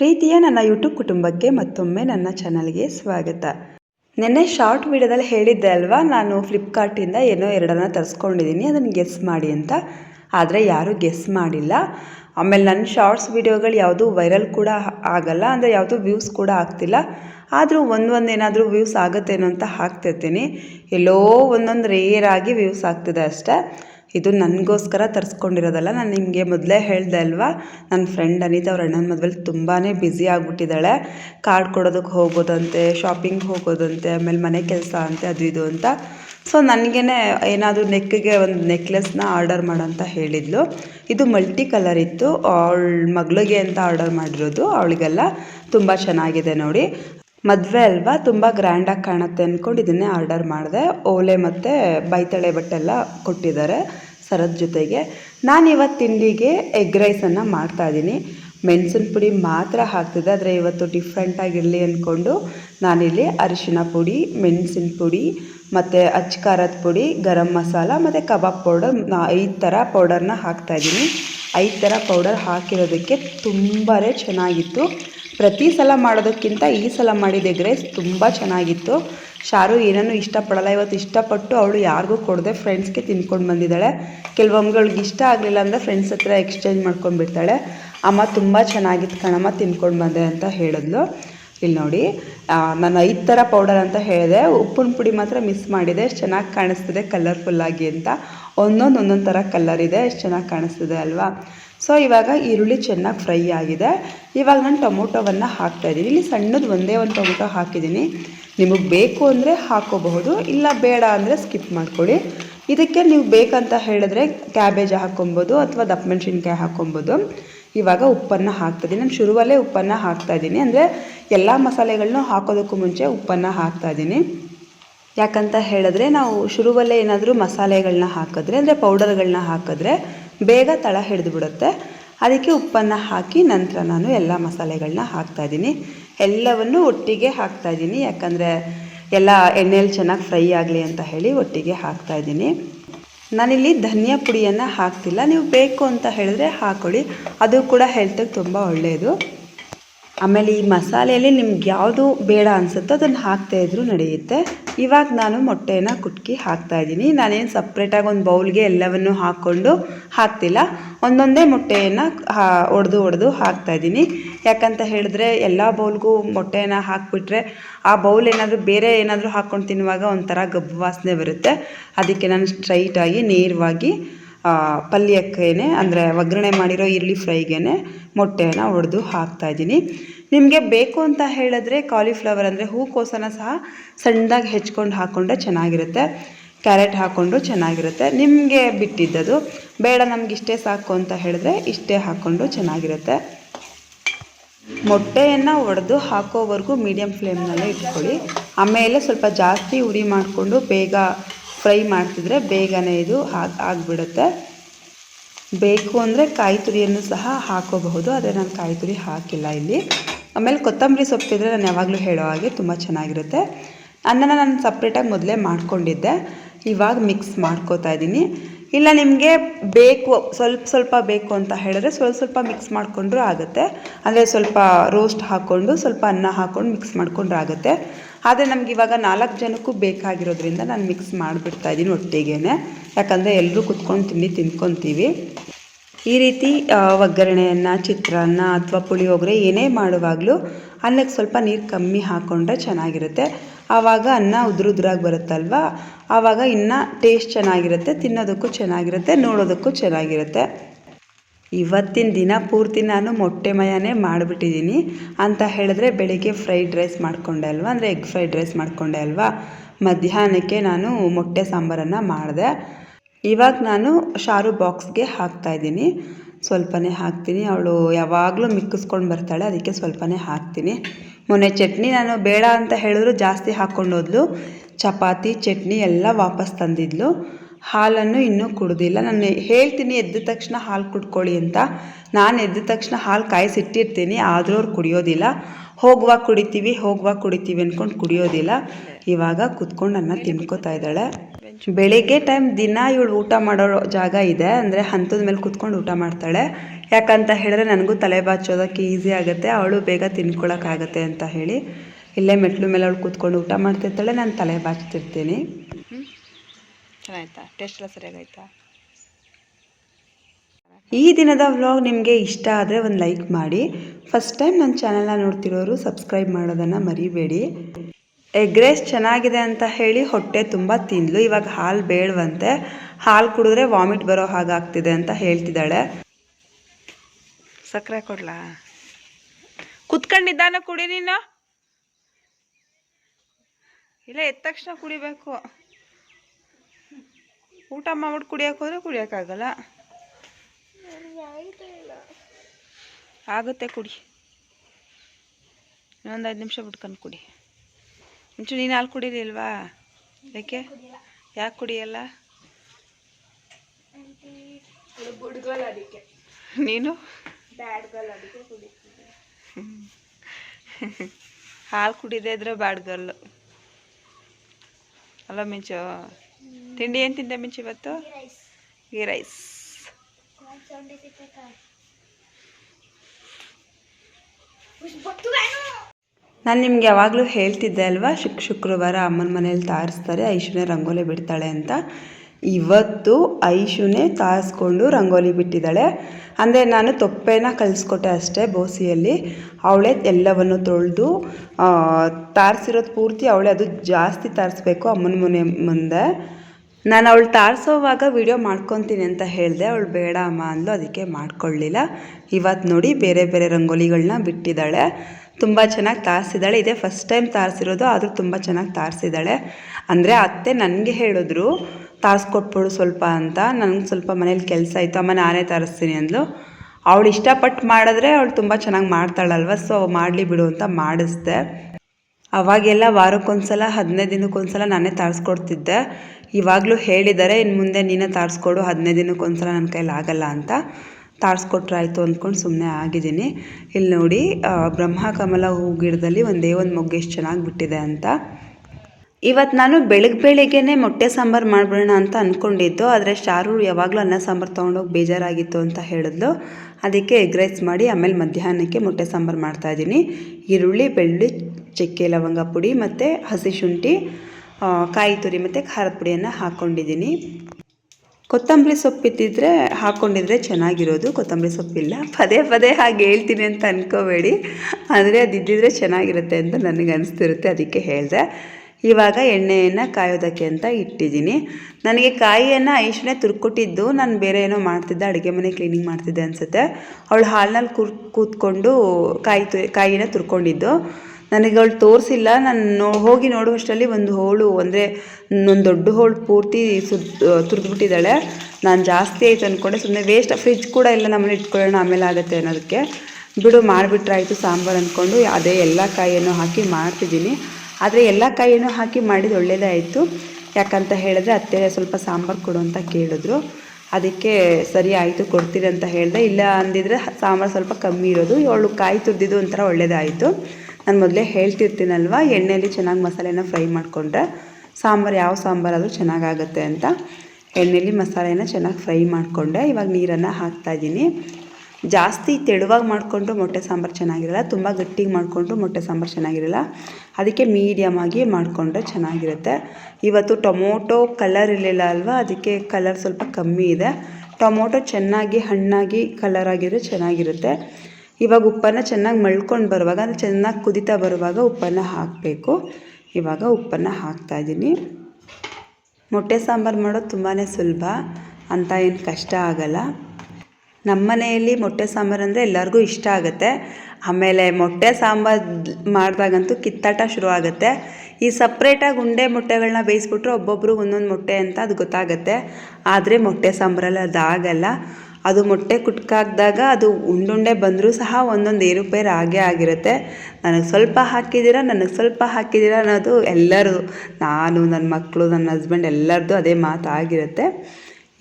ಪ್ರೀತಿಯ ನನ್ನ ಯೂಟ್ಯೂಬ್ ಕುಟುಂಬಕ್ಕೆ ಮತ್ತೊಮ್ಮೆ ನನ್ನ ಚಾನಲ್ಗೆ ಸ್ವಾಗತ. ನಿನ್ನೆ ಶಾರ್ಟ್ ವಿಡಿಯೋದಲ್ಲಿ ಹೇಳಿದ್ದೆ ಅಲ್ವಾ, ನಾನು ಫ್ಲಿಪ್ಕಾರ್ಟಿಂದ ಏನೋ ಎರಡನ್ನ ತರಿಸ್ಕೊಂಡಿದ್ದೀನಿ, ಅದನ್ನು ಗೆಸ್ ಮಾಡಿ ಅಂತ. ಆದರೆ ಯಾರೂ ಗೆಸ್ ಮಾಡಿಲ್ಲ. ಆಮೇಲೆ ನನ್ನ ಶಾರ್ಟ್ಸ್ ವಿಡಿಯೋಗಳು ಯಾವುದೂ ವೈರಲ್ ಕೂಡ ಆಗಲ್ಲ, ಅಂದರೆ ಯಾವುದೂ ವ್ಯೂಸ್ ಕೂಡ ಆಗ್ತಿಲ್ಲ. ಆದರೂ ಒಂದೊಂದು ಒಂದು ಏನಾದರೂ ವ್ಯೂಸ್ ಆಗುತ್ತೇನೋ ಅಂತ ಹಾಕ್ತಿರ್ತೀನಿ. ಎಲ್ಲೋ ಒಂದೊಂದು ರೇರ್ ಆಗಿ ವ್ಯೂಸ್ ಆಗ್ತಿದೆ ಅಷ್ಟೇ. ಇದು ನನಗೋಸ್ಕರ ತರಿಸ್ಕೊಂಡಿರೋದಲ್ಲ, ನಾನು ನಿಮಗೆ ಮೊದಲೇ ಹೇಳಿದೆ ಅಲ್ವಾ? ನನ್ನ ಫ್ರೆಂಡ್ ಅನಿತಾ ಅವ್ರ ಅಣ್ಣನ ಮದುವೆಲಿ ತುಂಬಾ ಬ್ಯುಸಿ ಆಗಿಬಿಟ್ಟಿದ್ದಾಳೆ ಕಾರ್ಡ್ ಕೊಡೋದಕ್ಕೆ ಹೋಗೋದಂತೆ ಶಾಪಿಂಗ್ ಹೋಗೋದಂತೆ ಆಮೇಲೆ ಮನೆ ಕೆಲಸ ಅಂತೆ, ಅದು ಇದು ಅಂತ. ಸೊ ನನಗೇ ಏನಾದರೂ ನೆಕ್ಗೆ ಒಂದು ನೆಕ್ಲೆಸ್ನ ಆರ್ಡರ್ ಮಾಡಂತ ಹೇಳಿದ್ಲು. ಇದು ಮಲ್ಟಿ ಕಲರ್ ಇತ್ತು. ಅವಳ ಮಗಳಿಗೆ ಅಂತ ಆರ್ಡರ್ ಮಾಡಿರೋದು. ಅವಳಿಗೆಲ್ಲ ತುಂಬ ಚೆನ್ನಾಗಿದೆ ನೋಡಿ. ಮದುವೆ ಅಲ್ವಾ? ತುಂಬ ಗ್ರ್ಯಾಂಡಾಗಿ ಕಾಣುತ್ತೆ ಅಂದ್ಕೊಂಡು ಇದನ್ನೇ ಆರ್ಡರ್ ಮಾಡಿದೆ. ಓಲೆ ಮತ್ತು ಬೈತಳೆ ಬಟ್ಟೆಲ್ಲ ಕೊಟ್ಟಿದ್ದಾರೆ ಸರದ ಜೊತೆಗೆ. ನಾನು ಇವತ್ತು ತಿಂಡಿಗೆ ಎಗ್ ರೈಸನ್ನು ಮಾಡ್ತಾಯಿದ್ದೀನಿ ಮೆಣಸಿನ ಪುಡಿ ಮಾತ್ರ ಹಾಕ್ತಿದ್ದೆ, ಆದರೆ ಇವತ್ತು ಡಿಫ್ರೆಂಟಾಗಿರಲಿ ಅಂದ್ಕೊಂಡು ನಾನಿಲ್ಲಿ ಅರಿಶಿನ ಪುಡಿ, ಮೆಣಸಿನ ಪುಡಿ, ಮತ್ತು ಅಚ್ಚ ಖಾರದ ಪುಡಿ, ಗರಂ ಮಸಾಲ, ಮತ್ತು ಕಬಾಬ್ ಪೌಡರ್ ನಾ ಐದು ಥರ ಪೌಡರ್ನ ಹಾಕ್ತಾಯಿದ್ದೀನಿ ಐದು ಥರ ಪೌಡರ್ ಹಾಕಿರೋದಕ್ಕೆ ತುಂಬಾ ಚೆನ್ನಾಗಿತ್ತು. ಪ್ರತಿ ಸಲ ಮಾಡೋದಕ್ಕಿಂತ ಈ ಸಲ ಮಾಡಿದ ಗ್ರೇಸ್ ರೈಸ್ ತುಂಬ ಚೆನ್ನಾಗಿತ್ತು. ಶಾರು ಏನನ್ನೂ ಇಷ್ಟಪಡಲ್ಲ, ಇವತ್ತು ಇಷ್ಟಪಟ್ಟು ಅವಳು ಯಾರಿಗೂ ಕೊಡದೆ ಫ್ರೆಂಡ್ಸ್ಗೆ ತಿನ್ಕೊಂಡು ಬಂದಿದ್ದಾಳೆ. ಕೆಲವೊಮ್ಮೆಗಳಿಗೆ ಇಷ್ಟ ಆಗಲಿಲ್ಲ ಅಂದರೆ ಫ್ರೆಂಡ್ಸ್ ಹತ್ರ ಎಕ್ಸ್ಚೇಂಜ್ ಮಾಡ್ಕೊಂಡ್ಬಿಡ್ತಾಳೆ. ಅಮ್ಮ ತುಂಬ ಚೆನ್ನಾಗಿತ್ತು ಕಣಮ್ಮ, ತಿನ್ಕೊಂಡು ಬಂದೆ ಅಂತ ಹೇಳಿದ್ಲು. ಇಲ್ಲಿ ನೋಡಿ ನಾನು ಐದು ಥರ ಪೌಡರ್ ಅಂತ ಹೇಳಿದೆ. ಉಪ್ಪಿನ ಪುಡಿ ಮಾತ್ರ ಮಿಸ್ ಮಾಡಿದೆ. ಎಷ್ಟು ಚೆನ್ನಾಗಿ ಕಾಣಿಸ್ತಿದೆ ಕಲರ್ಫುಲ್ಲಾಗಿ ಅಂತ. ಒಂದೊಂದು ಒಂದೊಂದು ಥರ ಕಲರ್ ಇದೆ, ಎಷ್ಟು ಚೆನ್ನಾಗಿ ಕಾಣಿಸ್ತಿದೆ ಅಲ್ವಾ? ಸೊ ಇವಾಗ ಈರುಳ್ಳಿ ಚೆನ್ನಾಗಿ ಫ್ರೈ ಆಗಿದೆ. ಇವಾಗ ನಾನು ಟೊಮೊಟೊವನ್ನು ಹಾಕ್ತಾಯಿದ್ದೀನಿ ಇಲ್ಲಿ ಸಣ್ಣದು ಒಂದೇ ಒಂದು ಟೊಮೊಟೊ ಹಾಕಿದ್ದೀನಿ. ನಿಮಗೆ ಬೇಕು ಅಂದರೆ ಹಾಕೋಬಹುದು, ಇಲ್ಲ ಬೇಡ ಅಂದರೆ ಸ್ಕಿಪ್ ಮಾಡ್ಕೊಳ್ಳಿ. ಇದಕ್ಕೆ ನೀವು ಬೇಕಂತ ಹೇಳಿದ್ರೆ ಕ್ಯಾಬೇಜ್ ಹಾಕ್ಕೊಬೋದು ಅಥವಾ ದಪ್ಪ ಮೆಣಸಿನ್ಕಾಯಿ ಹಾಕ್ಕೊಬೋದು ಇವಾಗ ಉಪ್ಪನ್ನು ಹಾಕ್ತಾಯಿದ್ದೀನಿ ನಾನು ಶುರುವಲ್ಲೇ ಉಪ್ಪನ್ನು ಹಾಕ್ತಾಯಿದ್ದೀನಿ ಅಂದರೆ ಎಲ್ಲ ಮಸಾಲೆಗಳನ್ನೂ ಹಾಕೋದಕ್ಕೂ ಮುಂಚೆ ಉಪ್ಪನ್ನು ಹಾಕ್ತಾಯಿದ್ದೀನಿ ಯಾಕಂತ ಹೇಳಿದ್ರೆ ನಾವು ಶುರುವಲ್ಲೇ ಏನಾದರೂ ಮಸಾಲೆಗಳನ್ನ ಹಾಕಿದ್ರೆ, ಅಂದರೆ ಪೌಡರ್ಗಳನ್ನ ಹಾಕಿದ್ರೆ ಬೇಗ ತಳ ಹಿಡಿದು ಬಿಡುತ್ತೆ ಅದಕ್ಕೆ ಉಪ್ಪನ್ನು ಹಾಕಿ ನಂತರ ನಾನು ಎಲ್ಲ ಮಸಾಲೆಗಳನ್ನ ಹಾಕ್ತಾಯಿದ್ದೀನಿ ಎಲ್ಲವನ್ನು ಒಟ್ಟಿಗೆ ಹಾಕ್ತಾಯಿದ್ದೀನಿ ಯಾಕಂದರೆ ಎಲ್ಲ ಎಣ್ಣೆಯಲ್ಲಿ ಚೆನ್ನಾಗಿ ಫ್ರೈ ಆಗಲಿ ಅಂತ ಹೇಳಿ ಒಟ್ಟಿಗೆ ಹಾಕ್ತಾಯಿದ್ದೀನಿ ನಾನಿಲ್ಲಿ ಧನಿಯಾ ಪುಡಿಯನ್ನು ಹಾಕ್ತಿಲ್ಲ. ನೀವು ಬೇಕು ಅಂತ ಹೇಳಿದ್ರೆ ಹಾಕೊಳ್ಳಿ. ಅದು ಕೂಡ ಹೆಲ್ತಿಗೆ ತುಂಬ ಒಳ್ಳೆಯದು ಆಮೇಲೆ ಈ ಮಸಾಲೆಯಲ್ಲಿ ನಿಮ್ಗೆ ಯಾವುದು ಬೇಡ ಅನಿಸುತ್ತೋ ಅದನ್ನು ಹಾಕ್ತಾಯಿದ್ರು ನಡೆಯುತ್ತೆ. ಇವಾಗ ನಾನು ಮೊಟ್ಟೆನ ಕುಟ್ಕಿ ಹಾಕ್ತಾಯಿದ್ದೀನಿ ನಾನೇನು ಸಪ್ರೇಟಾಗಿ ಒಂದು ಬೌಲ್ಗೆ ಎಲ್ಲವನ್ನು ಹಾಕ್ಕೊಂಡು ಹಾಕ್ತಿಲ್ಲ. ಒಂದೊಂದೇ ಮೊಟ್ಟೆಯನ್ನು ಒಡೆದು ಒಡೆದು ಹಾಕ್ತಾಯಿದ್ದೀನಿ ಯಾಕಂತ ಹೇಳಿದ್ರೆ ಎಲ್ಲ ಬೌಲ್ಗೂ ಮೊಟ್ಟೆಯನ್ನು ಹಾಕಿಬಿಟ್ರೆ ಆ ಬೌಲ್ ಏನಾದರೂ ಬೇರೆ ಏನಾದರೂ ಹಾಕ್ಕೊಂಡು ತಿನ್ನುವಾಗ ಒಂಥರ ಗಬ್ಬು ವಾಸನೆ ಬರುತ್ತೆ. ಅದಕ್ಕೆ ನಾನು ಸ್ಟ್ರೈಟಾಗಿ ನೇರವಾಗಿ ಪಲ್ಯಕ್ಕೇನೆ, ಅಂದರೆ ಒಗ್ಗರಣೆ ಮಾಡಿರೋ ಈರುಳ್ಳಿ ಫ್ರೈಗೆ ಮೊಟ್ಟೆಯನ್ನು ಒಡೆದು ಹಾಕ್ತಾಯಿದ್ದೀನಿ ನಿಮಗೆ ಬೇಕು ಅಂತ ಹೇಳಿದ್ರೆ ಕಾಲಿಫ್ಲವರ್ ಅಂದರೆ ಹೂಕೋಸನ ಸಹ ಸಣ್ಣದಾಗಿ ಹೆಚ್ಕೊಂಡು ಹಾಕ್ಕೊಂಡ್ರೆ ಚೆನ್ನಾಗಿರುತ್ತೆ. ಕ್ಯಾರೆಟ್ ಹಾಕ್ಕೊಂಡು ಚೆನ್ನಾಗಿರುತ್ತೆ. ನಿಮಗೆ ಬಿಟ್ಟಿದ್ದದು. ಬೇಡ ನಮ್ಗೆ ಇಷ್ಟೇ ಸಾಕು ಅಂತ ಹೇಳಿದ್ರೆ ಇಷ್ಟೇ ಹಾಕ್ಕೊಂಡು ಚೆನ್ನಾಗಿರುತ್ತೆ. ಮೊಟ್ಟೆಯನ್ನು ಒಡೆದು ಹಾಕೋವರೆಗೂ ಮೀಡಿಯಮ್ ಫ್ಲೇಮ್ನಲ್ಲೇ ಇಟ್ಕೊಳ್ಳಿ. ಆಮೇಲೆ ಸ್ವಲ್ಪ ಜಾಸ್ತಿ ಉರಿ ಮಾಡಿಕೊಂಡು ಬೇಗ ಫ್ರೈ ಮಾಡ್ತಿದ್ರೆ ಬೇಗನೆ ಇದು ಆಗಿ, ಆಗಿಬಿಡುತ್ತೆ. ಬೇಕು ಅಂದರೆ ಕಾಯಿ ತುರಿಯನ್ನು ಸಹ ಹಾಕೋಬಹುದು, ಆದರೆ ನಾನು ಕಾಯಿ ತುರಿ ಹಾಕಿಲ್ಲ ಇಲ್ಲಿ. ಆಮೇಲೆ ಕೊತ್ತಂಬರಿ ಸೊಪ್ಪಿದ್ರೆ ನಾನು ಯಾವಾಗಲೂ ಹೇಳೋ ಹಾಗೆ ತುಂಬ ಚೆನ್ನಾಗಿರುತ್ತೆ. ಅನ್ನನ ನಾನು ಸಪ್ರೇಟಾಗಿ ಮೊದಲೇ ಮಾಡ್ಕೊಂಡಿದ್ದೆ. ಇವಾಗ ಮಿಕ್ಸ್ ಮಾಡ್ಕೋತಾ ಇದ್ದೀನಿ. ಇಲ್ಲ ನಿಮಗೆ ಬೇಕು, ಸ್ವಲ್ಪ ಸ್ವಲ್ಪ ಬೇಕು ಅಂತ ಹೇಳಿದ್ರೆ ಸ್ವಲ್ಪ ಸ್ವಲ್ಪ ಮಿಕ್ಸ್ ಮಾಡಿಕೊಂಡ್ರೂ ಆಗುತ್ತೆ. ಅಂದರೆ ಸ್ವಲ್ಪ ರೋಸ್ಟ್ ಹಾಕ್ಕೊಂಡು ಸ್ವಲ್ಪ ಅನ್ನ ಹಾಕ್ಕೊಂಡು ಮಿಕ್ಸ್ ಮಾಡಿಕೊಂಡ್ರೂ ಆಗುತ್ತೆ. ಆದರೆ ನಮ್ಗೆ ಇವಾಗ ನಾಲ್ಕು ಜನಕ್ಕೂ ಬೇಕಾಗಿರೋದ್ರಿಂದ ನಾನು ಮಿಕ್ಸ್ ಮಾಡಿಬಿಡ್ತಾ ಇದ್ದೀನಿ ಒಟ್ಟಿಗೆ ಯಾಕಂದರೆ ಎಲ್ಲರೂ ಕುತ್ಕೊಂಡು ತಿಂಡಿ ತಿನ್ಕೊತೀವಿ. ಈ ರೀತಿ ಒಗ್ಗರಣೆಯನ್ನು, ಚಿತ್ರಾನ್ನ ಅಥವಾ ಪುಳಿಯೋಗರೆ ಏನೇ ಮಾಡುವಾಗಲೂ ಅನ್ನಕ್ಕೆ ಸ್ವಲ್ಪ ನೀರು ಕಮ್ಮಿ ಹಾಕ್ಕೊಂಡ್ರೆ ಚೆನ್ನಾಗಿರುತ್ತೆ. ಆವಾಗ ಅನ್ನ ಉದುರುದ್ರಾಗಿ ಬರುತ್ತಲ್ವ? ಆವಾಗ ಇನ್ನೂ ಟೇಸ್ಟ್ ಚೆನ್ನಾಗಿರುತ್ತೆ, ತಿನ್ನೋದಕ್ಕೂ ಚೆನ್ನಾಗಿರುತ್ತೆ, ನೋಡೋದಕ್ಕೂ ಚೆನ್ನಾಗಿರುತ್ತೆ. ಇವತ್ತಿನ ದಿನ ಪೂರ್ತಿ ನಾನು ಮೊಟ್ಟೆ ಮಯನೇ ಮಾಡಿಬಿಟ್ಟಿದ್ದೀನಿ. ಅಂತ ಹೇಳಿದ್ರೆ ಬೆಳಿಗ್ಗೆ ಫ್ರೈಡ್ ರೈಸ್ ಮಾಡಿಕೊಂಡೆ ಅಲ್ವಾ? ಅಂದರೆ ಎಗ್ ಫ್ರೈಡ್ ರೈಸ್ ಮಾಡಿಕೊಂಡೆ ಅಲ್ವಾ? ಮಧ್ಯಾಹ್ನಕ್ಕೆ ನಾನು ಮೊಟ್ಟೆ ಸಾಂಬಾರನ್ನು ಮಾಡಿದೆ. ಇವಾಗ ನಾನು ಶಾರು ಬಾಕ್ಸ್ಗೆ ಹಾಕ್ತಾಯಿದ್ದೀನಿ ಸ್ವಲ್ಪನೇ ಹಾಕ್ತೀನಿ. ಅವಳು ಯಾವಾಗಲೂ ಮಿಕ್ಕಿಸ್ಕೊಂಡು ಬರ್ತಾಳೆ, ಅದಕ್ಕೆ ಸ್ವಲ್ಪನೇ ಹಾಕ್ತೀನಿ. ಮೊನ್ನೆ ಚಟ್ನಿ ನಾನು ಬೇಡ ಅಂತ ಹೇಳಿದ್ರು ಜಾಸ್ತಿ ಹಾಕ್ಕೊಂಡು ಹೋದ್ಲು. ಚಪಾತಿ, ಚಟ್ನಿ ಎಲ್ಲ ವಾಪಸ್ ತಂದಿದ್ಲು. ಹಾಲನ್ನು ಇನ್ನೂ ಕುಡ್ದಿಲ್ಲ. ನಾನು ಹೇಳ್ತೀನಿ, ಎದ್ದ ತಕ್ಷಣ ಹಾಲು ಕುಡ್ಕೊಳ್ಳಿ ಅಂತ. ನಾನು ಎದ್ದ ತಕ್ಷಣ ಹಾಲು ಕಾಯಿಸಿಟ್ಟಿರ್ತೀನಿ, ಆದರೂ ಅವ್ರು ಕುಡಿಯೋದಿಲ್ಲ. ಹೋಗುವಾಗ ಕುಡಿತೀವಿ ಹೋಗುವಾಗ ಕುಡಿತೀವಿ ಅಂದ್ಕೊಂಡು ಕುಡಿಯೋದಿಲ್ಲ. ಇವಾಗ ಕುತ್ಕೊಂಡು ಅನ್ನ ತಿನ್ಕೋತಾ ಇದ್ದಾಳೆ. ಬೆಳಿಗ್ಗೆ ಟೈಮ್ ದಿನ ಇವಳು ಊಟ ಮಾಡೋ ಜಾಗ ಇದೆ. ಅಂದರೆ ಹಂತದ ಮೇಲೆ ಕುತ್ಕೊಂಡು ಊಟ ಮಾಡ್ತಾಳೆ. ಯಾಕಂತ ಹೇಳಿದ್ರೆ ನನಗೂ ತಲೆ ಬಾಚೋದಕ್ಕೆ ಈಸಿ ಆಗುತ್ತೆ. ಅವಳು ಬೇಗ ತಿನ್ಕೊಳಕ್ಕಾಗತ್ತೆ ಅಂತ ಹೇಳಿ. ಇಲ್ಲೇ ಮೆಟ್ಲು ಮೇಲೆ ಅವಳು ಕೂತ್ಕೊಂಡು ಊಟ ಮಾಡ್ತಿರ್ತಾಳೆ. ನಾನು ತಲೆ ಬಾಚ್ತಿರ್ತೀನಿ. ಚೆನ್ನಾಯ್ತಾ? ಟೇಸ್ಟ್ ಎಲ್ಲ ಸರಿಯಾಗೈತಾ? ಈ ದಿನದ ವ್ಲಾಗ್ ನಿಮಗೆ ಇಷ್ಟ ಆದರೆ ಒಂದು ಲೈಕ್ ಮಾಡಿ. ಫಸ್ಟ್ ಟೈಮ್ ನನ್ನ ಚಾನಲ್ನ ನೋಡ್ತಿರೋರು ಸಬ್ಸ್ಕ್ರೈಬ್ ಮಾಡೋದನ್ನು ಮರಿಬೇಡಿ. ಎಗ್ ರೈಸ್ ಚೆನ್ನಾಗಿದೆ ಅಂತ ಹೇಳಿ ಹೊಟ್ಟೆ ತುಂಬ ತಿಂದ್ಲು. ಇವಾಗ ಹಾಲು ಬೇಡವಂತೆ. ಹಾಲು ಕುಡಿದ್ರೆ ವಾಮಿಟ್ ಬರೋ ಹಾಗಾಗ್ತಿದೆ ಅಂತ ಹೇಳ್ತಿದ್ದಾಳೆ. ಸಕ್ಕರೆ ಕೊಡ್ಲಾ? ಕುತ್ಕೊಂಡಿದ್ದಾನ ಕುಡಿ ನೀನು. ಇಲ್ಲ ಎದ್ದ ತಕ್ಷಣ ಕುಡಿಬೇಕು. ಊಟ ಮಾಡ್ಬಿಟ್ಟು ಕುಡಿಯೋಕೆ ಹೋದ್ರೆ ಕುಡಿಯೋಕ್ಕಾಗಲ್ಲ ಆಗುತ್ತೆ ಕುಡಿ. ಇನ್ನೊಂದು ಐದು ನಿಮಿಷ ಬಿಟ್ಕೊಂಡು ಕುಡಿ. ಮುಂಚೆ ನೀನು ಹಾಲು ಕುಡಿಲಿಲ್ವಾ? ಯಾಕೆ? ಯಾಕೆ ಕುಡಿಯಲ್ಲ? ನೀನು? ಹಾಲು ಕುಡಿದೇ ಇದ್ರೆ ಬ್ಯಾಡ್ಗಲ್ಲು ಅಲ್ಲ ಮಿಂಚು. ತಿಂಡಿ ಏನು ತಿಂದೆ ಮಿಂಚು ಇವತ್ತು? ಗೀ ರೈಸ್. ನಾನು ನಿಮ್ಗೆ ಯಾವಾಗಲೂ ಹೇಳ್ತಿದ್ದೆ ಅಲ್ವಾ? ಶುಕ್ ಶುಕ್ರವಾರ ಅಮ್ಮನ ಮನೇಲಿ ತಾರಿಸ್ತಾರೆ ಐಶುನೇ ರಂಗೋಲಿ ಬಿಡ್ತಾಳೆ ಅಂತ. ಇವತ್ತು ಐಶುನೇ ತಾರಿಸ್ಕೊಂಡು ರಂಗೋಲಿ ಬಿಟ್ಟಿದ್ದಾಳೆ. ಅಂದರೆ ನಾನು ತೊಪ್ಪೆನ ಕಲಿಸ್ಕೊಟ್ಟೆ ಅಷ್ಟೇ ಬೋಸಿಯಲ್ಲಿ. ಅವಳೇ ಎಲ್ಲವನ್ನು ತೊಳೆದು ತಾರಿಸಿರೋದು ಪೂರ್ತಿ ಅವಳೇ ಅದು ಜಾಸ್ತಿ ತಾರಿಸ್ಬೇಕು ಅಮ್ಮನ ಮನೆ ಮುಂದೆ. ನಾನು ಅವಳು ತಾರಿಸೋವಾಗ ವಿಡಿಯೋ ಮಾಡ್ಕೊತೀನಿ ಅಂತ ಹೇಳಿದೆ. ಅವಳು ಬೇಡ ಅಮ್ಮ ಅಂದ್ಲು. ಅದಕ್ಕೆ ಮಾಡ್ಕೊಳ್ಳಿಲ್ಲ. ಇವತ್ತು ನೋಡಿ ಬೇರೆ ಬೇರೆ ರಂಗೋಲಿಗಳನ್ನ ಬಿಟ್ಟಿದ್ದಾಳೆ. ತುಂಬ ಚೆನ್ನಾಗಿ ತಾರಿಸಿದ್ದಾಳೆ. ಇದೇ ಫಸ್ಟ್ ಟೈಮ್ ತಾರಿಸಿರೋದು. ಆದರೂ ತುಂಬ ಚೆನ್ನಾಗಿ ತಾರಿಸಿದ್ದಾಳೆ. ಅಂದರೆ ಅತ್ತೆ ನನಗೆ ಹೇಳಿದ್ರು, ತಾರಿಸ್ಕೊಟ್ಬಿಡು ಸ್ವಲ್ಪ ಅಂತ. ನನಗೆ ಸ್ವಲ್ಪ ಮನೇಲಿ ಕೆಲಸ ಇತ್ತು ಅಮ್ಮ ನಾನೇ ತಾರಿಸ್ತೀನಿ ಅಂದ್ಲು. ಅವಳು ಇಷ್ಟಪಟ್ಟು ಮಾಡಿದ್ರೆ ಅವಳು ತುಂಬ ಚೆನ್ನಾಗಿ ಮಾಡ್ತಾಳಲ್ವ? ಸೊ ಮಾಡಲಿ ಬಿಡು ಅಂತ ಮಾಡಿಸ್ದೆ. ಅವಾಗೆಲ್ಲ ವಾರಕ್ಕೊಂದ್ಸಲ, ಹದಿನೈದು ದಿನಕ್ಕೊಂದ್ಸಲ ನಾನೇ ತಾರಿಸ್ಕೊಡ್ತಿದ್ದೆ. ಇವಾಗಲೂ ಹೇಳಿದ್ದಾರೆ ಇನ್ನು ಮುಂದೆ ನೀನೇ ತಾರಿಸ್ಕೊಡು ಹದಿನೈದು ದಿನಕ್ಕೊಂದ್ಸಲ ನನ್ನ ಕೈಲಿ ಆಗಲ್ಲ ಅಂತ ತಾರಿಸ್ಕೊಟ್ರಾಯ್ತು ಅಂದ್ಕೊಂಡು ಸುಮ್ಮನೆ ಆಗಿದ್ದೀನಿ. ಇಲ್ಲಿ ನೋಡಿ ಬ್ರಹ್ಮಕಮಲ ಹೂ ಗಿಡದಲ್ಲಿ ಒಂದೇ ಒಂದು ಮೊಗ್ಗು ಎಷ್ಟು ಚೆನ್ನಾಗಿ ಬಿಟ್ಟಿದೆ ಅಂತ. ಇವತ್ತು ನಾನು ಬೆಳಗ್ಗೆ ಬೆಳಿಗ್ಗೆನೇ ಮೊಟ್ಟೆ ಸಾಂಬಾರು ಮಾಡಿಬಿಡೋಣ ಅಂತ ಅಂದ್ಕೊಂಡಿದ್ದು ಆದರೆ ಶಾರು ಯಾವಾಗಲೂ ಅನ್ನ ಸಾಂಬಾರು ತೊಗೊಂಡೋಗಿ ಬೇಜಾರಾಗಿತ್ತು ಅಂತ ಹೇಳಿದ್ಲು. ಅದಕ್ಕೆ ಎಗ್ ರೈಸ್ ಮಾಡಿ ಆಮೇಲೆ ಮಧ್ಯಾಹ್ನಕ್ಕೆ ಮೊಟ್ಟೆ ಸಾಂಬಾರು ಮಾಡ್ತಾಯಿದ್ದೀನಿ ಈರುಳ್ಳಿ, ಬೆಳ್ಳುಳ್ಳಿ, ಚಕ್ಕೆ, ಲವಂಗ ಪುಡಿ ಮತ್ತು ಹಸಿ ಶುಂಠಿ. ಕಾಯಿ ತುರಿ ಮತ್ತು ಖಾರದ ಪುಡಿಯನ್ನು ಹಾಕ್ಕೊಂಡಿದ್ದೀನಿ ಕೊತ್ತಂಬರಿ ಸೊಪ್ಪಿದ್ದಿದ್ರೆ ಹಾಕ್ಕೊಂಡಿದ್ರೆ ಚೆನ್ನಾಗಿರೋದು, ಕೊತ್ತಂಬರಿ ಸೊಪ್ಪಿಲ್ಲ ಪದೇ ಪದೇ ಹಾಗೆ ಹೇಳ್ತೀನಿ ಅಂತ ಅಂದ್ಕೋಬೇಡಿ ಆದರೆ ಅದು ಇದ್ದಿದ್ರೆ ಚೆನ್ನಾಗಿರುತ್ತೆ ಅಂತ ನನಗೆ ಅನಿಸ್ತಿರುತ್ತೆ, ಅದಕ್ಕೆ ಹೇಳಿದೆ. ಇವಾಗ ಎಣ್ಣೆಯನ್ನು ಕಾಯೋದಕ್ಕೆ ಅಂತ ಇಟ್ಟಿದ್ದೀನಿ. ನನಗೆ ಕಾಯಿಯನ್ನು ಐಶನೇ ತುರ್ಕೊಟ್ಟಿದ್ದು, ನಾನು ಬೇರೆ ಏನೋ ಮಾಡ್ತಿದ್ದೆ, ಅಡುಗೆ ಮನೆ ಕ್ಲೀನಿಂಗ್ ಮಾಡ್ತಿದ್ದೆ ಅನಿಸುತ್ತೆ. ಅವಳು ಹಾಲ್ನಲ್ಲಿ ಕೂರ್, ಕೂತ್ಕೊಂಡು ಕಾಯಿ ತು ಕಾಯಿನ ತುರ್ಕೊಂಡಿದ್ದು. ನನಗೆ ಅವಳು ತೋರಿಸಿಲ್ಲ. ನಾನು ನೋ, ಹೋಗಿ ನೋಡುವಷ್ಟರಲ್ಲಿ ಒಂದು ಹೋಳು, ಅಂದರೆ ಒಂದು ದೊಡ್ಡ ಹೋಳು ಪೂರ್ತಿ ಸುದ್ ತುರಿದ್ಬಿಟ್ಟಿದ್ದಾಳೆ. ನಾನು ಜಾಸ್ತಿ ಆಯಿತು ಅಂದ್ಕೊಂಡೆ ಸುಮ್ಮನೆ ವೇಸ್ಟ್ ಫ್ರಿಜ್ ಕೂಡ ಇಲ್ಲ ನಮ್ಮಲ್ಲಿ ಇಟ್ಕೊಳ್ಳೋಣ, ಆಮೇಲೆ ಆಗುತ್ತೆ ಅನ್ನೋದಕ್ಕೆ. ಬಿಡು ಮಾಡಿಬಿಟ್ರಾಯಿತು ಸಾಂಬಾರು ಅಂದ್ಕೊಂಡು ಅದೇ ಎಲ್ಲ ಕಾಯಿಯನ್ನು ಹಾಕಿ ಮಾಡ್ತಿದ್ದೀನಿ. ಆದರೆ ಎಲ್ಲ ಕಾಯಿಯನ್ನು ಹಾಕಿ ಮಾಡಿದ ಒಳ್ಳೆಯದೇ ಆಯಿತು. ಯಾಕಂತ ಹೇಳಿದ್ರೆ ಅತ್ತೆ ಸ್ವಲ್ಪ ಸಾಂಬಾರು ಕೊಡು ಅಂತ ಕೇಳಿದ್ರು. ಅದಕ್ಕೆ ಸರಿ ಆಯಿತು, ಕೊಡ್ತೀರಿ ಅಂತ ಹೇಳಿದೆ. ಇಲ್ಲ ಅಂದಿದ್ರೆ ಸಾಂಬಾರು ಸ್ವಲ್ಪ ಕಮ್ಮಿ ಇರೋದು. ಅವಳು ಕಾಯಿ ತುರಿದಿದ್ದು ಒಂಥರ ಒಳ್ಳೇದಾಯಿತು. ನಾನು ಮೊದಲೇ ಹೇಳ್ತಿರ್ತೀನಲ್ವ ಎಣ್ಣೆಯಲ್ಲಿ ಚೆನ್ನಾಗಿ ಮಸಾಲೆನ ಫ್ರೈ ಮಾಡಿಕೊಂಡ್ರೆ ಸಾಂಬಾರು ಯಾವ ಸಾಂಬಾರಾದರೂ ಚೆನ್ನಾಗಾಗುತ್ತೆ ಅಂತ. ಎಣ್ಣೆಯಲ್ಲಿ ಮಸಾಲೆನ ಚೆನ್ನಾಗಿ ಫ್ರೈ ಮಾಡಿಕೊಂಡೆ, ಇವಾಗ ನೀರನ್ನು ಹಾಕ್ತಾಯಿದ್ದೀನಿ ಜಾಸ್ತಿ ತೆಳುವಾಗಿ ಮಾಡಿಕೊಂಡು ಮೊಟ್ಟೆ ಸಾಂಬಾರು ಚೆನ್ನಾಗಿರಲ್ಲ, ತುಂಬ ಗಟ್ಟಿಗೆ ಮಾಡಿಕೊಂಡು ಮೊಟ್ಟೆ ಸಾಂಬಾರು ಚೆನ್ನಾಗಿರಲ್ಲ. ಅದಕ್ಕೆ ಮೀಡಿಯಮಾಗಿ ಮಾಡಿಕೊಂಡ್ರೆ ಚೆನ್ನಾಗಿರುತ್ತೆ. ಇವತ್ತು ಟೊಮೊಟೊ ಕಲರ್ ಇರಲಿಲ್ಲ ಅಲ್ವಾ, ಅದಕ್ಕೆ ಕಲರ್ ಸ್ವಲ್ಪ ಕಮ್ಮಿ ಇದೆ. ಟೊಮೊಟೊ ಚೆನ್ನಾಗಿ ಹಣ್ಣಾಗಿ ಕಲರ್ ಆಗಿದ್ರೆ ಚೆನ್ನಾಗಿರುತ್ತೆ. ಇವಾಗ ಉಪ್ಪನ್ನು ಚೆನ್ನಾಗಿ ಮಳ್ಕೊಂಡು ಬರುವಾಗ, ಅಂದರೆ ಚೆನ್ನಾಗಿ ಕುದಿತಾ ಬರುವಾಗ ಉಪ್ಪನ್ನು ಹಾಕಬೇಕು. ಇವಾಗ ಉಪ್ಪನ್ನು ಹಾಕ್ತಾಯಿದ್ದೀನಿ ಮೊಟ್ಟೆ ಸಾಂಬಾರು ಮಾಡೋದು ತುಂಬಾ ಸುಲಭ, ಅಂತ ಏನು ಕಷ್ಟ ಆಗಲ್ಲ. ನಮ್ಮ ಮನೆಯಲ್ಲಿ ಮೊಟ್ಟೆ ಸಾಂಬಾರು ಅಂದರೆ ಎಲ್ಲರಿಗೂ ಇಷ್ಟ ಆಗುತ್ತೆ. ಆಮೇಲೆ ಮೊಟ್ಟೆ ಸಾಂಬಾರು ಮಾಡಿದಾಗಂತೂ ಕಿತ್ತಾಟ ಶುರು ಆಗುತ್ತೆ. ಈ ಸಪ್ರೇಟಾಗಿ ಉಂಡೆ ಮೊಟ್ಟೆಗಳನ್ನ ಬೇಯಿಸ್ಬಿಟ್ರೆ ಒಬ್ಬೊಬ್ರಿಗೆ ಒಂದೊಂದು ಮೊಟ್ಟೆ ಅಂತ ಅದು ಗೊತ್ತಾಗುತ್ತೆ. ಆದರೆ ಮೊಟ್ಟೆ ಸಾಂಬಾರಲ್ಲಿ ಅದಾಗಲ್ಲ. ಅದು ಮೊಟ್ಟೆ ಕುಟ್ಕಾಕ್ದಾಗ ಅದು ಉಂಡುಂಡೆ ಬಂದರೂ ಸಹ ಒಂದೊಂದು ಏರುಪೇರು ಆಗೇ ಆಗಿರುತ್ತೆ. ನನಗೆ ಸ್ವಲ್ಪ ಹಾಕಿದ್ದೀರಾ, ನನಗೆ ಸ್ವಲ್ಪ ಹಾಕಿದ್ದೀರಾ ಅನ್ನೋದು ಎಲ್ಲರೂ ನಾನು ನನ್ನ ಮಕ್ಕಳು ನನ್ನ ಹಸ್ಬೆಂಡ್ ಎಲ್ಲರದ್ದು ಅದೇ ಮಾತಾಗಿರುತ್ತೆ.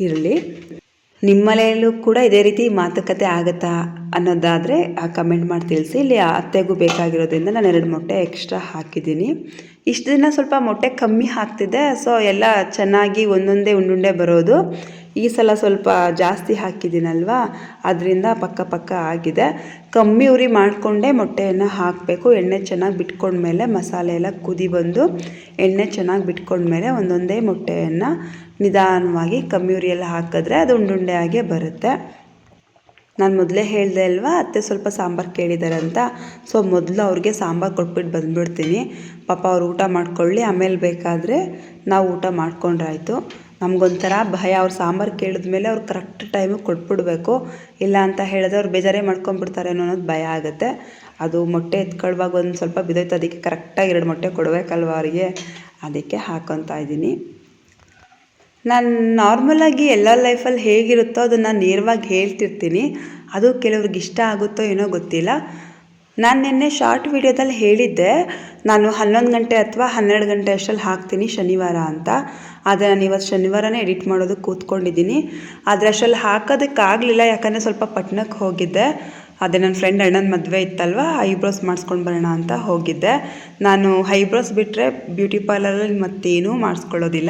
ಇರಲಿ. ನಿಮ್ಮ ಮನೆಯಲ್ಲೂ ಕೂಡ ಇದೇ ರೀತಿ ಮಾತುಕತೆ ಆಗುತ್ತಾ ಅನ್ನೋದಾದರೆ ಕಮೆಂಟ್ ಮಾಡಿ ತಿಳಿಸಿ. ಇಲ್ಲಿ ಅತ್ತೆಗೂ ಬೇಕಾಗಿರೋದ್ರಿಂದ ನಾನು ಎರಡು ಮೊಟ್ಟೆ ಎಕ್ಸ್ಟ್ರಾ ಹಾಕಿದ್ದೀನಿ. ಇಷ್ಟು ದಿನ ಸ್ವಲ್ಪ ಮೊಟ್ಟೆ ಕಮ್ಮಿ ಹಾಕ್ತಿದ್ದೆ ಸೊ ಎಲ್ಲ ಚೆನ್ನಾಗಿ ಒಂದೊಂದೇ ಉಂಡುಂಡೆ ಬರೋದು. ಈ ಸಲ ಸ್ವಲ್ಪ ಜಾಸ್ತಿ ಹಾಕಿದ್ದೀನಲ್ವಾ? ಅದರಿಂದ ಪಕ್ಕ ಪಕ್ಕ ಆಗಿದೆ. ಕಮ್ಮಿ ಉರಿ ಮಾಡಿಕೊಂಡೇ ಮೊಟ್ಟೆಯನ್ನು ಹಾಕಬೇಕು. ಎಣ್ಣೆ ಚೆನ್ನಾಗಿ ಬಿಟ್ಕೊಂಡ್ಮೇಲೆ ಮಸಾಲೆ ಎಲ್ಲ ಕುದಿ ಬಂದು ಎಣ್ಣೆ ಚೆನ್ನಾಗಿ ಬಿಟ್ಕೊಂಡ್ಮೇಲೆ ಒಂದೊಂದೇ ಮೊಟ್ಟೆಯನ್ನು ನಿಧಾನವಾಗಿ ಕಮ್ಮಿ ಉರಿಯೆಲ್ಲ ಹಾಕಿದ್ರೆ ಅದು ಉಂಡುಂಡೆ ಆಗೇ ಬರುತ್ತೆ. ನಾನು ಮೊದಲೇ ಹೇಳಿದೆ ಅಲ್ವಾ, ಅತ್ತೆ ಸ್ವಲ್ಪ ಸಾಂಬಾರು ಕೇಳಿದ್ದಾರೆ ಅಂತ. ಸೊ ಮೊದಲು ಅವ್ರಿಗೆ ಸಾಂಬಾರು ಕೊಟ್ಬಿಟ್ಟು ಬಂದುಬಿಡ್ತೀನಿ. ಪಾಪ ಅವ್ರು ಊಟ ಮಾಡ್ಕೊಳ್ಳಿ, ಆಮೇಲೆ ಬೇಕಾದರೆ ನಾವು ಊಟ ಮಾಡ್ಕೊಂಡ್ರಾಯ್ತು. ನಮಗೊಂಥರ ಭಯ, ಅವ್ರು ಸಾಂಬಾರು ಕೇಳಿದ್ಮೇಲೆ ಅವ್ರು ಕರೆಕ್ಟ್ ಟೈಮಿಗೆ ಕೊಟ್ಬಿಡ್ಬೇಕು. ಇಲ್ಲ ಅಂತ ಹೇಳಿದ್ರೆ ಅವ್ರು ಬೇಜಾರೇ ಮಾಡ್ಕೊಂಡ್ಬಿಡ್ತಾರೇನೋ ಅನ್ನೋದು ಭಯ ಆಗುತ್ತೆ. ಅದು ಮೊಟ್ಟೆ ಎತ್ಕೊಳ್ಳುವಾಗ ಒಂದು ಸ್ವಲ್ಪ ಬಿದ್ದೋಯ್ತು ಅದಕ್ಕೆ ಕರೆಕ್ಟಾಗಿ ಎರಡು ಮೊಟ್ಟೆ ಕೊಡಬೇಕಲ್ವ ಅವರಿಗೆ? ಅದಕ್ಕೆ ಹಾಕೊತಾ ಇದ್ದೀನಿ. ನಾನು ನಾರ್ಮಲಾಗಿ ಎಲ್ಲ ಲೈಫಲ್ಲಿ ಹೇಗಿರುತ್ತೋ ಅದನ್ನು ನೇರವಾಗಿ ಹೇಳ್ತಿರ್ತೀನಿ. ಅದು ಕೆಲವ್ರಿಗೆ ಇಷ್ಟ ಆಗುತ್ತೋ ಏನೋ ಗೊತ್ತಿಲ್ಲ. ನಾನು ನಿನ್ನೆ ಶಾರ್ಟ್ ವಿಡಿಯೋದಲ್ಲಿ ಹೇಳಿದ್ದೆ, ನಾನು ಹನ್ನೊಂದು ಗಂಟೆ ಅಥವಾ ಹನ್ನೆರಡು ಗಂಟೆ ಅಷ್ಟರಲ್ಲಿ ಹಾಕ್ತೀನಿ ಶನಿವಾರ ಅಂತ. ಆದರೆ ನಾನು ಇವತ್ತು ಶನಿವಾರನೇ ಎಡಿಟ್ ಮಾಡೋದಕ್ಕೆ ಕೂತ್ಕೊಂಡಿದ್ದೀನಿ. ಆದರೆ ಅಷ್ಟರಲ್ಲಿ ಹಾಕೋದಕ್ಕಾಗಲಿಲ್ಲ ಯಾಕಂದರೆ ಸ್ವಲ್ಪ ಪಟ್ಟಣಕ್ಕೆ ಹೋಗಿದ್ದೆ. ಅದೇ ನನ್ನ ಫ್ರೆಂಡ್ ಅಣ್ಣನ ಮದುವೆ ಇತ್ತಲ್ವ ಐಬ್ರೋಸ್ ಮಾಡಿಸ್ಕೊಂಡು ಬರೋಣ ಅಂತ ಹೋಗಿದ್ದೆ. ನಾನು ಐಬ್ರೋಸ್ ಬಿಟ್ಟರೆ ಬ್ಯೂಟಿ ಪಾರ್ಲರಲ್ಲಿ ಮತ್ತೇನೂ ಮಾಡಿಸ್ಕೊಳ್ಳೋದಿಲ್ಲ.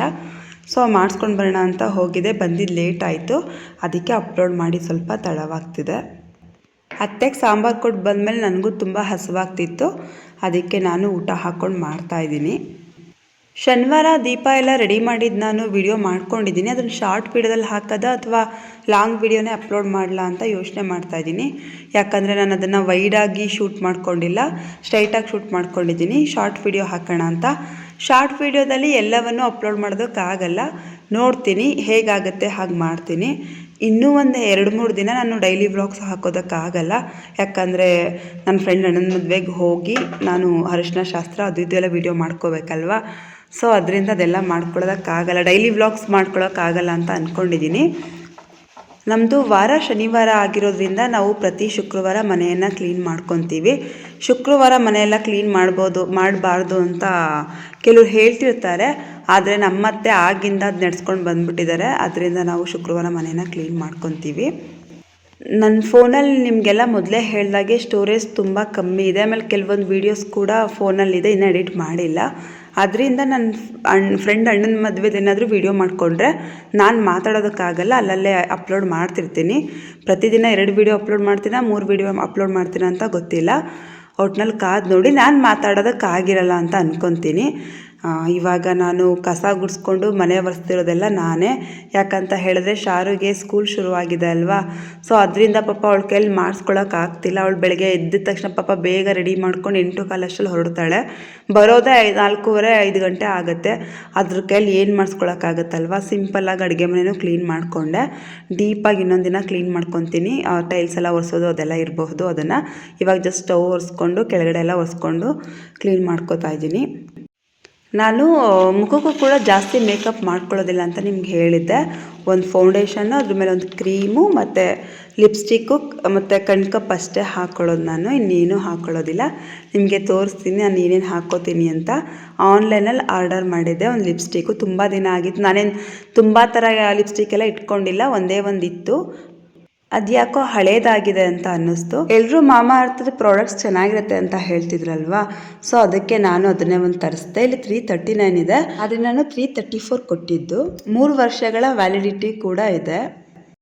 ಸೊ ಮಾಡಿಸ್ಕೊಂಡು ಬರೋಣ ಅಂತ ಹೋಗಿದೆ ಬಂದಿದ್ದು ಲೇಟ್ ಆಯಿತು. ಅದಕ್ಕೆ ಅಪ್ಲೋಡ್ ಮಾಡಿ ಸ್ವಲ್ಪ ತಡವಾಗ್ತಿದೆ. ಅತ್ತೆಗೆ ಸಾಂಬಾರು ಕೊಟ್ಟು ಬಂದಮೇಲೆ ನನಗೂ ತುಂಬ ಹಸಿವಾಗ್ತಿತ್ತು. ಅದಕ್ಕೆ ನಾನು ಊಟ ಹಾಕ್ಕೊಂಡು ಮಾಡ್ತಾಯಿದ್ದೀನಿ ಶನಿವಾರ ದೀಪ ಎಲ್ಲ ರೆಡಿ ಮಾಡಿದ್ದು ನಾನು ವಿಡಿಯೋ ಮಾಡ್ಕೊಂಡಿದ್ದೀನಿ. ಅದನ್ನು ಶಾರ್ಟ್ ವಿಡಿಯೋದಲ್ಲಿ ಹಾಕೋದ ಅಥವಾ ಲಾಂಗ್ ವಿಡಿಯೋನೇ ಅಪ್ಲೋಡ್ ಮಾಡಲ ಅಂತ ಯೋಚನೆ ಮಾಡ್ತಾಯಿದ್ದೀನಿ ಯಾಕಂದರೆ ನಾನು ಅದನ್ನು ವೈಡಾಗಿ ಶೂಟ್ ಮಾಡ್ಕೊಂಡಿಲ್ಲ. ಸ್ಟ್ರೈಟಾಗಿ ಶೂಟ್ ಮಾಡ್ಕೊಂಡಿದ್ದೀನಿ. ಶಾರ್ಟ್ ವಿಡಿಯೋ ಹಾಕೋಣ ಅಂತ. ಶಾರ್ಟ್ ವಿಡಿಯೋದಲ್ಲಿ ಎಲ್ಲವನ್ನು ಅಪ್ಲೋಡ್ ಮಾಡೋದಕ್ಕಾಗಲ್ಲ. ನೋಡ್ತೀನಿ ಹೇಗಾಗುತ್ತೆ ಹಾಗೆ ಮಾಡ್ತೀನಿ. ಇನ್ನೂ ಒಂದು ಎರಡು ಮೂರು ದಿನ ನಾನು ಡೈಲಿ ವ್ಲಾಗ್ಸ್ ಹಾಕೋದಕ್ಕಾಗಲ್ಲ. ಯಾಕಂದರೆ ನನ್ನ ಫ್ರೆಂಡ್ ಅಣ್ಣನ ಮದುವೆಗೆ ಹೋಗಿ ನಾನು ಅರಿಶಿನ ಶಾಸ್ತ್ರ ಅದು ಇದೆಲ್ಲ ವೀಡಿಯೋ ಮಾಡ್ಕೋಬೇಕಲ್ವ? ಸೊ ಅದರಿಂದ ಅದೆಲ್ಲ ಮಾಡ್ಕೊಳ್ಳೋದಕ್ಕಾಗಲ್ಲ. ಡೈಲಿ ವ್ಲಾಗ್ಸ್ ಮಾಡ್ಕೊಳ್ಳೋಕ್ಕಾಗಲ್ಲ ಅಂತ ಅಂದ್ಕೊಂಡಿದ್ದೀನಿ ನಮ್ಮದು ವಾರ ಶನಿವಾರ ಆಗಿರೋದ್ರಿಂದ ನಾವು ಪ್ರತಿ ಶುಕ್ರವಾರ ಮನೆಯನ್ನು ಕ್ಲೀನ್ ಮಾಡ್ಕೊತೀವಿ. ಶುಕ್ರವಾರ ಮನೆಯೆಲ್ಲ ಕ್ಲೀನ್ ಮಾಡ್ಬೋದು, ಮಾಡಬಾರ್ದು ಅಂತ ಕೆಲವ್ರು ಹೇಳ್ತಿರ್ತಾರೆ. ಆದರೆ ನಮ್ಮತ್ತೆ ಆಗಿಂದ ಅದು ನಡೆಸ್ಕೊಂಡು ಬಂದುಬಿಟ್ಟಿದ್ದಾರೆ. ಅದರಿಂದ ನಾವು ಶುಕ್ರವಾರ ಮನೆಯನ್ನು ಕ್ಲೀನ್ ಮಾಡ್ಕೊತೀವಿ. ನನ್ನ ಫೋನಲ್ಲಿ ನಿಮಗೆಲ್ಲ ಮೊದಲೇ ಹೇಳಿದಾಗೆ ಸ್ಟೋರೇಜ್ ತುಂಬ ಕಮ್ಮಿ ಇದೆ. ಆಮೇಲೆ ಕೆಲವೊಂದು ವೀಡಿಯೋಸ್ ಕೂಡ ಫೋನಲ್ಲಿದೆ, ಇನ್ನೂ ಎಡಿಟ್ ಮಾಡಿಲ್ಲ. ಅದರಿಂದ ನನ್ನ ಅಣ್ಣ ಫ್ರೆಂಡ್ ಅಣ್ಣನ ಮದುವೆದೇನಾದರೂ ವೀಡಿಯೋ ಮಾಡಿಕೊಂಡ್ರೆ ನಾನು ಮಾತಾಡೋದಕ್ಕಾಗಲ್ಲ, ಅಲ್ಲಲ್ಲೇ ಅಪ್ಲೋಡ್ ಮಾಡ್ತಿರ್ತೀನಿ. ಪ್ರತಿದಿನ ಎರಡು ವೀಡಿಯೋ ಅಪ್ಲೋಡ್ ಮಾಡ್ತೀನ, ಮೂರು ವೀಡಿಯೋ ಅಪ್ಲೋಡ್ ಮಾಡ್ತೀನಾ ಅಂತ ಗೊತ್ತಿಲ್ಲ. ಒಟ್ನಲ್ಲಿ ಕಾದು ನೋಡಿ ನಾನು ಮಾತಾಡೋದಕ್ಕಾಗಿರಲ್ಲ ಅಂತ ಅಂದ್ಕೊತೀನಿ ಇವಾಗ ನಾನು ಕಸ ಗುಡಿಸ್ಕೊಂಡು ಮನೆ ಒರೆಸ್ತಿರೋದೆಲ್ಲ ನಾನೇ. ಯಾಕಂತ ಹೇಳಿದ್ರೆ ಶಾರುಗೆ ಸ್ಕೂಲ್ ಶುರುವಾಗಿದೆ ಅಲ್ವಾ? ಸೊ ಅದರಿಂದ ಪಾಪ ಅವಳ ಕೈಲಿ ಮಾಡಿಸ್ಕೊಳಕ್ಕೆ ಆಗ್ತಿಲ್ಲ. ಅವಳು ಬೆಳಗ್ಗೆ ಎದ್ದ ತಕ್ಷಣ ಪಾಪ ಬೇಗ ರೆಡಿ ಮಾಡ್ಕೊಂಡು ಎಂಟು ಕಾಲಷ್ಟಲ್ಲಿ ಹೊರಡ್ತಾಳೆ. ಬರೋದೇ ಐದು, ನಾಲ್ಕೂವರೆ, ಐದು ಗಂಟೆ ಆಗುತ್ತೆ. ಅದ್ರ ಕೈಲಿ ಏನು ಮಾಡಿಸ್ಕೊಳಕ್ಕಾಗತ್ತಲ್ವ ಸಿಂಪಲ್ಲಾಗಿ ಅಡುಗೆ ಮನೆಯೂ ಕ್ಲೀನ್ ಮಾಡಿಕೊಂಡೆ. ಡೀಪಾಗಿ ಇನ್ನೊಂದು ದಿನ ಕ್ಲೀನ್ ಮಾಡ್ಕೊತೀನಿ. ಟೈಲ್ಸ್ ಎಲ್ಲ ಒರೆಸೋದು, ಅದೆಲ್ಲ ಇರಬಹುದು, ಅದನ್ನು. ಇವಾಗ ಜಸ್ಟ್ ಸ್ಟವ್ ಒರೆಸ್ಕೊಂಡು, ಕೆಳಗಡೆ ಎಲ್ಲ ಒರೆಸ್ಕೊಂಡು ಕ್ಲೀನ್ ಮಾಡ್ಕೋತಾ ಇದ್ದೀನಿ. ನಾನು ಮುಖಕ್ಕೂ ಕೂಡ ಜಾಸ್ತಿ ಮೇಕಪ್ ಮಾಡ್ಕೊಳ್ಳೋದಿಲ್ಲ ಅಂತ ನಿಮ್ಗೆ ಹೇಳಿದ್ದೆ. ಒಂದು ಫೌಂಡೇಶನ್ನು ಅದ್ರ ಮೇಲೆ ಒಂದು ಕ್ರೀಮು ಮತ್ತು ಲಿಪ್ಸ್ಟಿಕ್ಕು ಮತ್ತು ಕಣ್ಕಪ್ ಅಷ್ಟೇ ಹಾಕ್ಕೊಳ್ಳೋದು ನಾನು. ಇನ್ನೇನು ಹಾಕ್ಕೊಳ್ಳೋದಿಲ್ಲ ನಿಮಗೆ ತೋರಿಸ್ತೀನಿ, ನಾನು ಏನೇನು ಹಾಕ್ಕೋತೀನಿ ಅಂತ. ಆನ್ಲೈನಲ್ಲಿ ಆರ್ಡರ್ ಮಾಡಿದ್ದೆ, ಒಂದು ಲಿಪ್ಸ್ಟಿಕ್ಕು ತುಂಬ ದಿನ ಆಗಿತ್ತು. ನಾನೇನು ತುಂಬ ಥರ ಲಿಪ್ಸ್ಟಿಕ್ ಎಲ್ಲ ಇಟ್ಕೊಂಡಿಲ್ಲ, ಒಂದೇ ಒಂದು ಇತ್ತು ಅದ್ಯಾಕೋ ಹಳೇದಾಗಿದೆ ಅಂತ ಅನ್ನಿಸ್ತು. ಎಲ್ಲರೂ ಮಾಮಾ ಅರ್ಥದ ಪ್ರಾಡಕ್ಟ್ಸ್ ಚೆನ್ನಾಗಿರುತ್ತೆ ಅಂತ ಹೇಳ್ತಿದ್ರಲ್ವಾ? ಸೊ ಅದಕ್ಕೆ ನಾನು ಅದನ್ನೇ ಒಂದು ತರಿಸ್ದೆ. ಇಲ್ಲಿ ತ್ರೀ ತರ್ಟಿ ನೈನ್ ಇದೆ. ಆದರೆ ನಾನು ತ್ರೀ ತರ್ಟಿ ಫೋರ್ ಕೊಟ್ಟಿದ್ದು. ಮೂರು ವರ್ಷಗಳ ವ್ಯಾಲಿಡಿಟಿ ಕೂಡ ಇದೆ.